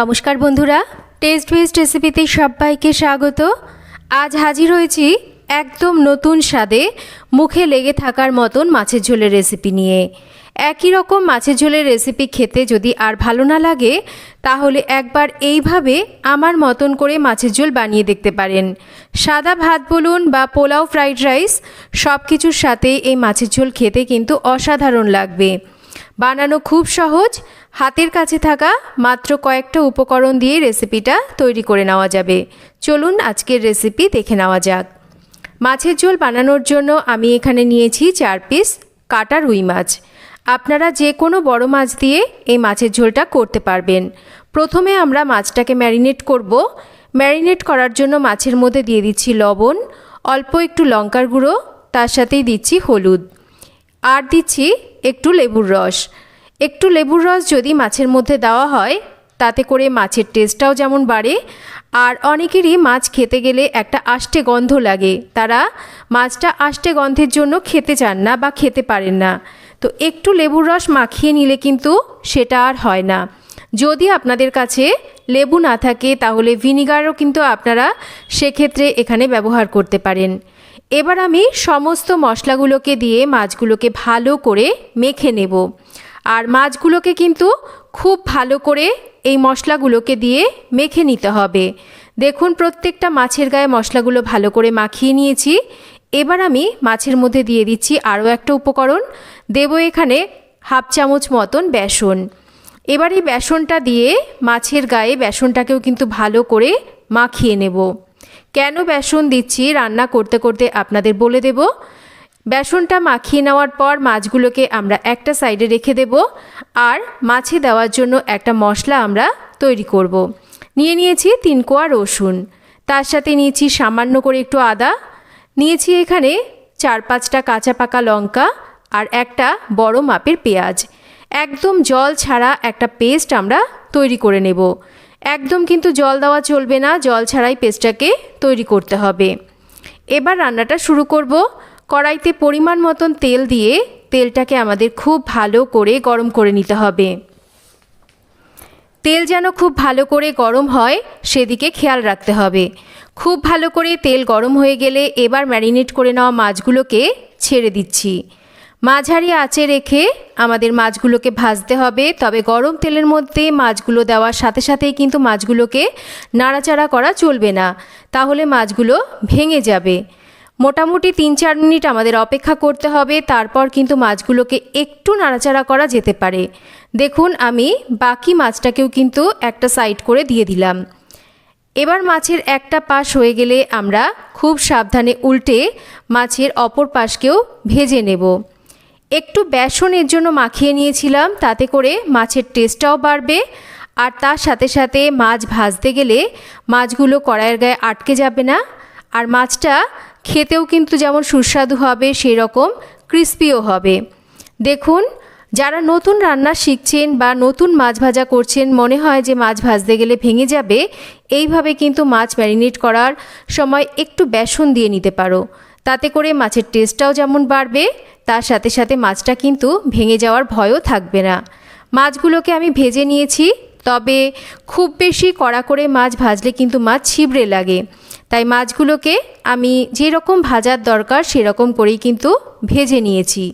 নমস্কার বন্ধুরা test best রেসিপিতে সবাইকে স্বাগত। আজ হাজির হয়েছি একদম নতুন স্বাদে মুখে লেগে থাকার মতন মাছের ঝোলের রেসিপি নিয়ে। একই রকম মাছের ঝোলের রেসিপি খেতে যদি আর ভালো না লাগে, তাহলে একবার এইভাবে আমার মতন করে মাছের ঝোল বানিয়ে দেখতে পারেন। সাদা ভাত বলুন বা পোলাও ফ্রাইড রাইস সব কিছুর সাথে এই মাছের ঝোল খেতে কিন্তু অসাধারণ লাগবে। বানানো খুব সহজ। হাতের কাছে থাকা মাত্র কয়েকটা উপকরণ দিয়ে রেসিপিটা তৈরি করে নেওয়া যাবে। চলুন আজকের রেসিপি দেখে নেওয়া যাক। মাছের ঝোল বানানোর জন্য আমি এখানে নিয়েছি চার পিস কাটা রুই মাছ। আপনারা যে কোনো বড় মাছ দিয়ে এই মাছের ঝোলটা করতে পারবেন। প্রথমে আমরা মাছটাকে ম্যারিনেট করব। ম্যারিনেট করার জন্য মাছের মধ্যে দিয়ে দিচ্ছি লবণ, অল্প একটু লঙ্কার গুঁড়ো, তার সাথেই দিচ্ছি হলুদ। আর দিচ্ছি একটু লেবুর রস। একটু লেবুর রস যদি মাছের মধ্যে দেওয়া হয়, তাতে করে মাছের টেস্টটাও যেমন বাড়ে, আর অনেকেরই মাছ খেতে গেলে একটা আষ্টে গন্ধ লাগে। তারা মাছটা আষ্টে গন্ধের জন্য খেতে চান না বা খেতে পারেন না। তো একটু লেবুর রস মাখিয়ে নিলে কিন্তু সেটা আর হয় না। যদি আপনাদের কাছে লেবু না থাকে, তাহলে ভিনিগারও কিন্তু আপনারা সেক্ষেত্রে এখানে ব্যবহার করতে পারেন। এবার আমি সমস্ত মশলাগুলোকে দিয়ে মাছগুলোকে ভালো করে মেখে নেব। আর মাছগুলোকে কিন্তু খুব ভালো করে এই মশলাগুলোকে দিয়ে মেখে নিতে হবে। দেখুন, প্রত্যেকটা মাছের গায়ে মশলাগুলো ভালো করে মাখিয়ে নিয়েছি। এবার আমি মাছের মধ্যে দিয়ে দিচ্ছি আরও একটা উপকরণ। দেব এখানে হাফ চামচ মতন বেসন। এবার এই বেসনটা দিয়ে মাছের গায়ে বেসনটাকেও কিন্তু ভালো করে মাখিয়ে নেব। কেন বেসন দিচ্ছি রান্না করতে করতে আপনাদের বলে দেব? বেসনটা মাখিয়ে নেওয়ার পর মাছগুলোকে আমরা একটা সাইডে রেখে দেব আর মাছে দেওয়ার জন্য একটা মশলা আমরা তৈরি করব। নিয়ে নিয়েছি তিন কোয়া রসুন, তার সাথে নিয়েছি সামান্য করে একটু আদা, নিয়েছি এখানে চার পাঁচটা কাঁচা পাকা লঙ্কা আর একটা বড় মাপের পেঁয়াজ। একদম জল ছাড়া একটা পেস্ট আমরা তৈরি করে নেব। একদম কিন্তু জল দেওয়া চলবে না, জল ছাড়াই পেস্টটাকে তৈরি করতে হবে। এবার রান্নাটা শুরু করব। কড়াইতে পরিমাণ মতন তেল দিয়ে তেলটাকে আমাদের খুব ভালো করে গরম করে নিতে হবে। তেল যেন খুব ভালো করে গরম হয়, সেদিকে খেয়াল রাখতে হবে। খুব ভালো করে তেল গরম হয়ে গেলে এবার ম্যারিনেট করে নেওয়া মাছগুলোকে ছেড়ে দিচ্ছি। মাঝারি আঁচে রেখে আমাদের মাছগুলোকে ভাজতে হবে। তবে গরম তেলের মধ্যে মাছগুলো দেওয়ার সাথে সাথেই কিন্তু মাছগুলোকে নাড়াচাড়া করা চলবে না। তাহলে মাছগুলো ভেঙে যাবে। মোটামুটি তিন চার মিনিট আমাদের অপেক্ষা করতে হবে। তারপর কিন্তু মাছগুলোকে একটু নাড়াচাড়া করা যেতে পারে। দেখুন, আমি বাকি মাছটাকেও কিন্তু একটা সাইড করে দিয়ে দিলাম। এবার মাছের একটা পাশ হয়ে গেলে আমরা খুব সাবধানে উল্টে মাছের অপর পাশকেও ভেজে নেব। একটু বেসনের জন্য মাখিয়ে নিয়েছিলাম, তাতে করে মাছের টেস্টটাও বাড়বে। আর তার সাথে সাথে মাছ ভাজতে গেলে মাছগুলো কড়াইয়ের গায়ে আটকে যাবে না। আর মাছটা খেতেও কিন্তু যেমন সুস্বাদু হবে সেই রকম ক্রিস্পিও হবে। দেখুন, যারা নতুন রান্না শিখছেন বা নতুন মাছ ভাজা করছেন, মনে হয় যে মাছ ভাজতে গেলে ভেঙে যাবে। এইভাবে কিন্তু মাছ ম্যারিনেট করার সময় একটু বেসন দিয়ে নিতে পারো। তাতে করে মাছের টেস্টটাও যেমন বাড়বে। তার সাথে সাথে মাছটা কিন্তু ভেঙে যাওয়ার ভয়ও থাকবে না। মাছগুলোকে আমি ভেজে নিয়েছি, তবে খুব বেশি কড়া করে মাছ ভাজলে কিন্তু মাছ ছিবড়ে লাগে। তাই মাছগুলোকে আমি যেরকম ভাজার দরকার সেরকম করেই কিন্তু ভেজে নিয়েছি।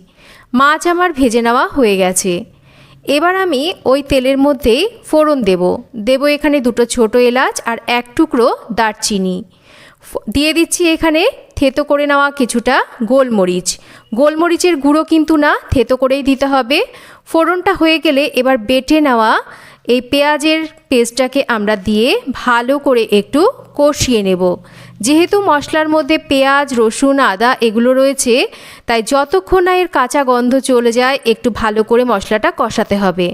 মাছ আমার ভেজে নেওয়া হয়ে গেছে। এবার আমি ওই তেলের মধ্যে ফোড়ন দেব। দেব এখানে দুটো ছোট এলাচ আর এক টুকরো দারচিনি। দিয়ে দিচ্ছি এখানে থেতো করে নেওয়া কিছুটা গোলমরিচ। গোলমরিচের গুঁড়ো কিন্তু না, থেতো করেই দিতে হবে। ফোড়নটা হয়ে গেলে এবার বেটে নেওয়া এই পেঁয়াজের পেস্টটাকে আমরা দিয়ে ভালো করে একটু কষিয়ে নেব। যেহেতু মশলার মধ্যে পেঁয়াজ, রসুন, আদা এগুলো রয়েছে, তাই যতক্ষণ না এর কাঁচা গন্ধ চলে যায়, একটু ভালো করে মশলাটা কষাতে হবে।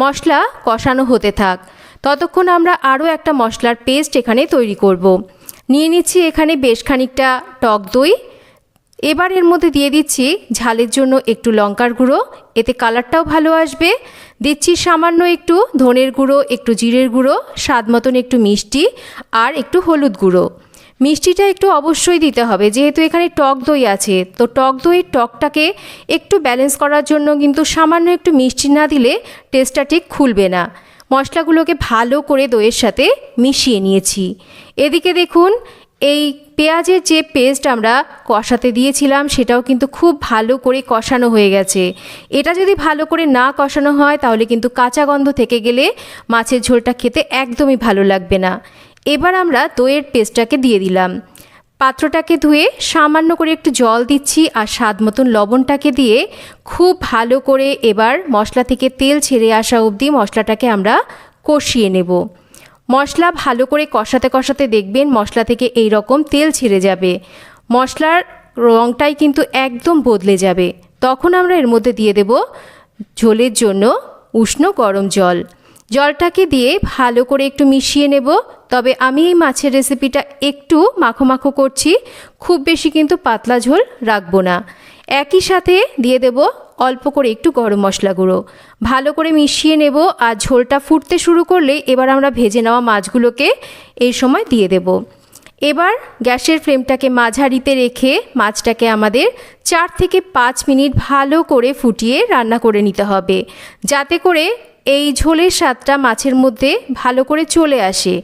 মশলা কষানো হতে থাক। ততক্ষণ আমরা আরও একটা মশলার পেস্ট এখানে তৈরি করব। নিয়ে নিচ্ছি এখানে বেশ খানিকটা টক দই। এবার এর মধ্যে দিয়ে দিচ্ছি ঝালের জন্য একটু লঙ্কার গুঁড়ো। এতে কালারটাও ভালো আসবে। দিচ্ছি সামান্য একটু ধনের গুঁড়ো, একটু জিরের গুঁড়ো, স্বাদ মতন একটু মিষ্টি আর একটু হলুদ গুঁড়ো। মিষ্টিটা একটু অবশ্যই দিতে হবে, যেহেতু এখানে টক দই আছে। তো টক দইয়ের টকটাকে একটু ব্যালেন্স করার জন্য কিন্তু সামান্য একটু মিষ্টি না দিলে টেস্টটা ঠিক খুলবে না। মশলাগুলোকে ভালো করে দইয়ের সাথে মিশিয়ে নিয়েছি। এদিকে দেখুন, এই পেঁয়াজের যে পেস্ট আমরা কষাতে দিয়েছিলাম, সেটাও কিন্তু খুব ভালো করে কষানো হয়ে গেছে। এটা যদি ভালো করে না কষানো হয়, তাহলে কিন্তু কাঁচা গন্ধ থেকে গেলে মাছের ঝোলটা খেতে একদমই ভালো লাগবে না। এবার আমরা দইয়ের পেস্টটাকে দিয়ে দিলাম। পাত্রটাকে ধুয়ে সামান্য করে একটু জল দিচ্ছি আর স্বাদ মতন লবণটাকে দিয়ে খুব ভালো করে এবার মশলা থেকে তেল ছেড়ে আসা অবধি মশলাটাকে আমরা কষিয়ে নেব। মশলা ভালো করে কষাতে কষাতে দেখবেন মশলা থেকে এই রকম তেল ছেড়ে যাবে। মশলার রঙটাই কিন্তু একদম বদলে যাবে। তখন আমরা এর মধ্যে দিয়ে দেব ঝোলের জন্য উষ্ণ গরম জল। জলটাকে দিয়ে ভালো করে একটু মিশিয়ে নেব। তবে আমি এই মাছের রেসিপিটা একটু মাখো মাখো করছি। খুব বেশি কিন্তু পাতলা ঝোল রাখব না। একই সাথে দিয়ে দেব অল্প করে একটু গরম মশলা গুঁড়ো। ভালো করে মিশিয়ে নেব আর ঝোলটা ফুটতে শুরু করলে এবার আমরা ভেজে নেওয়া মাছগুলোকে এই সময় দিয়ে দেব। এবার গ্যাসের ফ্লেমটাকে মাঝারিতে রেখে মাছটাকে আমাদের চার থেকে পাঁচ মিনিট ভালো করে ফুটিয়ে রান্না করে নিতে হবে। যাতে করে এই ঝোলের স্বাদটা মাছের মধ্যে ভালো করে চলে আসে।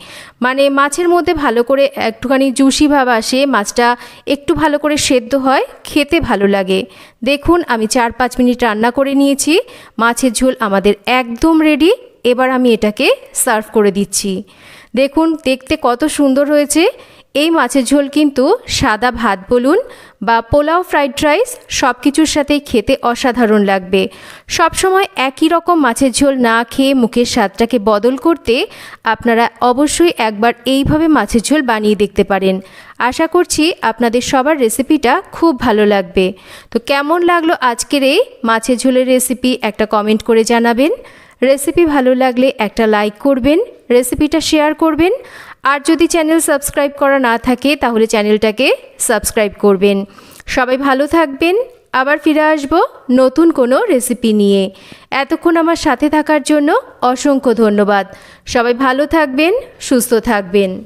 মানে মাছের মধ্যে ভালো করে একটুখানি জুসি ভাব আসে, মাছটা একটু ভালো করে সেদ্ধ হয়, খেতে ভালো লাগে। দেখুন, আমি চার পাঁচ মিনিট রান্না করে নিয়েছি, মাছের ঝোল আমাদের একদম রেডি এবার আমি এটাকে সার্ভ করে দিচ্ছি। দেখুন, দেখতে কত সুন্দর হয়েছে এই মাছের ঝোল কিন্তু সাদা ভাত বলুন বা পোলাও, ফ্রাইড রাইস সব কিছুর সাথেই খেতে অসাধারণ লাগবে। সবসময় একই রকম মাছের ঝোল না খেয়ে মুখের স্বাদটাকে বদল করতে আপনারা অবশ্যই একবার এইভাবে মাছের ঝোল বানিয়ে দেখতে পারেন। আশা করছি আপনাদের সবার রেসিপিটা খুব ভালো লাগবে। তো কেমন লাগল আজকের এই মাছের ঝোলের রেসিপি একটা কমেন্ট করে জানাবেন। রেসিপি ভালো লাগলে একটা লাইক করবেন, রেসিপিটা শেয়ার করবেন আর যদি চ্যানেল সাবস্ক্রাইব করা না থাকে, তাহলে চ্যানেলটাকে সাবস্ক্রাইব করবেন। সবাই ভালো থাকবেন। আবার ফিরে আসব নতুন কোনো রেসিপি নিয়ে। এতক্ষণ আমার সাথে থাকার জন্য অসংখ্য ধন্যবাদ। সবাই ভালো থাকবেন, সুস্থ থাকবেন।